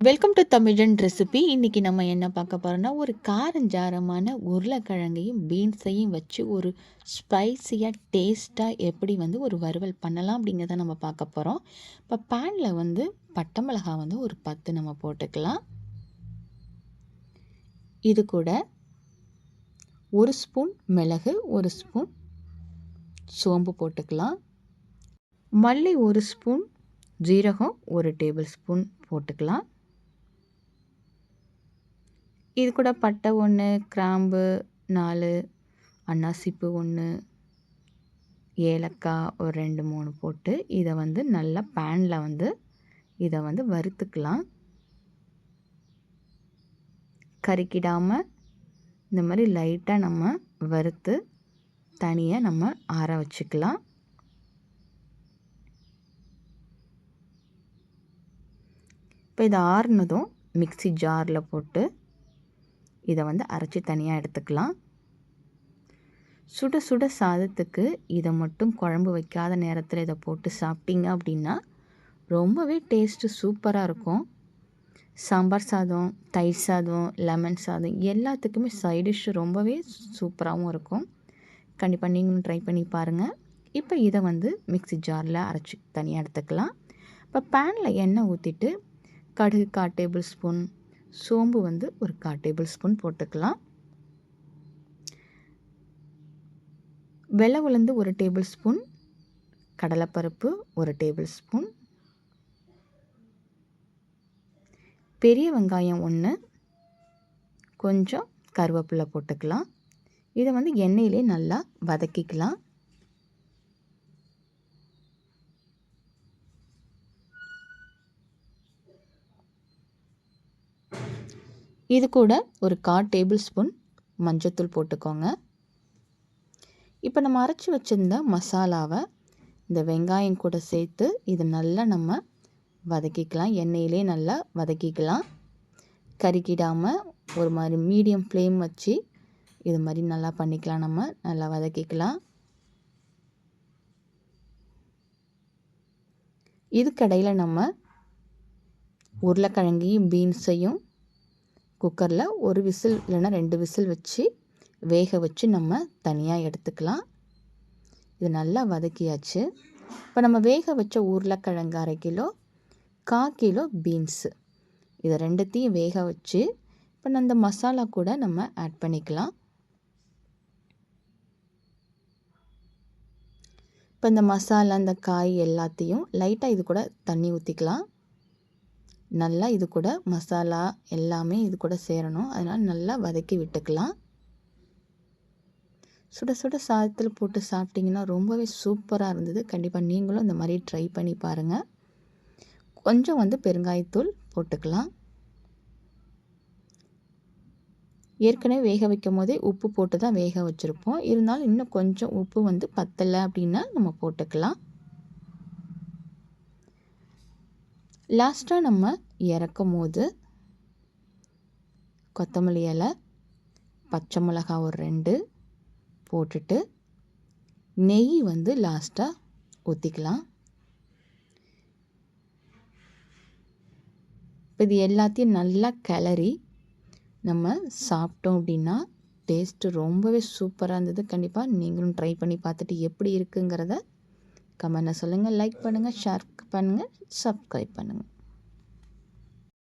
Welcome to தமிழன் recipe இன்றைக்கி நம்ம என்ன பார்க்க போகிறோம்னா ஒரு காரஞ்சாரமான உருளைக்கிழங்கையும் பீன்ஸையும் வச்சு ஒரு ஸ்பைஸியாக டேஸ்ட்டாக எப்படி வந்து ஒரு வறுவல் பண்ணலாம் அப்படிங்கிறத நம்ம பார்க்க போகிறோம் இப்போ பேனில் வந்து பட்டை மிளகா வந்து ஒரு பத்து நம்ம போட்டுக்கலாம். இது கூட ஒரு ஸ்பூன் மிளகு ஒரு ஸ்பூன் சோம்பு போட்டுக்கலாம். மல்லி ஒரு ஸ்பூன் ஜீரகம் ஒரு டேபிள் ஸ்பூன் போட்டுக்கலாம். இது கூட பட்டை ஒன்று கிராம்பு நாலு அன்னாசிப்பு ஒன்று ஏலக்காய் ஒரு ரெண்டு மூணு போட்டு இதை வந்து நல்லா பேனில் வந்து இதை வந்து வறுத்துக்கலாம். கறிக்கிடாமல் இந்த மாதிரி லைட்டாக நம்ம வறுத்து தனியாக நம்ம ஆற வச்சுக்கலாம். இப்போ இது ஆறுனதும் மிக்சி ஜாரில் போட்டு இதை வந்து அரைச்சி தனியாக எடுத்துக்கலாம். சுட சுட சாதத்துக்கு இதை மட்டும் குழம்பு வைக்காத நேரத்தில் இதை போட்டு சாப்பிட்டீங்க அப்படின்னா ரொம்பவே டேஸ்ட்டு சூப்பராக இருக்கும். சாம்பார் சாதம் தயிர் சாதம் லெமன் சாதம் எல்லாத்துக்குமே சைடிஷ் ரொம்பவே சூப்பராகவும் இருக்கும். கண்டிப்பாக நீங்களும் ட்ரை பண்ணி பாருங்கள் இப்போ இதை வந்து மிக்சி ஜாரில் அரைச்சி தனியாக எடுத்துக்கலாம். இப்போ பேனில் எண்ணெய் ஊற்றிட்டு கடுகு கால் டேபிள் ஸ்பூன் சோம்பு வந்து ஒரு கால் டேபிள் ஸ்பூன் போட்டுக்கலாம். வெள்ளை உளுந்து ஒரு டேபிள் ஸ்பூன் கடலைப்பருப்பு ஒரு டேபிள் ஸ்பூன். பெரிய வெங்காயம் ஒன்று கொஞ்சம் கருவேப்பிலை போட்டுக்கலாம். இதை வந்து எண்ணெயிலே நல்லா வதக்கிக்கலாம். இது கூட ஒரு கால் டேபிள் ஸ்பூன் மஞ்சத்தூள் போட்டுக்கோங்க. இப்போ நம்ம அரைச்சி வச்சுருந்த மசாலாவை இந்த வெங்காயம் கூட சேர்த்து இது நல்லா நம்ம வதக்கிக்கலாம். எண்ணெயிலே நல்லா வதக்கிக்கலாம். கருக்கிடாமல் ஒரு மாதிரி மீடியம் ஃப்ளேம் வச்சு இது மாதிரி நல்லா பண்ணிக்கலாம் நம்ம. நல்லா வதக்கிக்கலாம். இதுக்கடையில் நம்ம உருளைக்கிழங்கையும் பீன்ஸையும் குக்கரில் ஒரு விசில் இல்லைன்னா ரெண்டு விசில் வச்சு வேக வச்சு நம்ம தனியாக எடுத்துக்கலாம். இது நல்லா வதக்கியாச்சு. இப்போ நம்ம வேக வச்ச உருளைக்கிழங்கு அரை கிலோ கா கிலோ பீன்ஸு இதை ரெண்டுத்தையும் வேக வச்சு இப்போ அந்த மசாலா கூட நம்ம ஆட் பண்ணிக்கலாம். இப்போ இந்த மசாலா அந்த காய் எல்லாத்தையும் லைட்டாக இது கூட தண்ணி ஊற்றிக்கலாம் நல்லா இது கூட மசாலா எல்லாமே இது கூட சேரணும். அதனால் நல்லா வதக்கி விட்டுக்கலாம். சுட சுட சாதத்தில் போட்டு சாப்பிட்டிங்கன்னா ரொம்பவே சூப்பராக இருந்தது. கண்டிப்பாக நீங்களும் இந்த மாதிரி ட்ரை பண்ணி பாருங்கள் கொஞ்சம் வந்து பெருங்காயத்தூள் போட்டுக்கலாம். ஏற்கனவே வேக வைக்கும் போதே உப்பு போட்டு தான் வேக வச்சுருப்போம். இருந்தாலும் இன்னும் கொஞ்சம் உப்பு வந்து பத்தலை அப்படின்னா நம்ம போட்டுக்கலாம். லாஸ்ட்டாக நம்ம இறக்கும் போது கொத்தமல்லி இலை பச்சை மிளகா ஒரு ரெண்டு போட்டுட்டு நெய் வந்து லாஸ்ட்டாக ஊற்றிக்கலாம் இப்போ இது எல்லாத்தையும் நல்லா கிளறி நம்ம சாப்பிட்டோம் அப்படின்னா டேஸ்ட்டு ரொம்பவே சூப்பராக இருந்தது. கண்டிப்பாக நீங்களும் ட்ரை பண்ணி பார்த்துட்டு எப்படி இருக்குங்கிறத கமெண்ட்டை சொல்லுங்கள் லைக் பண்ணுங்கள் ஷேர் பண்ணுங்கள் சப்ஸ்கிரைப் பண்ணுங்கள்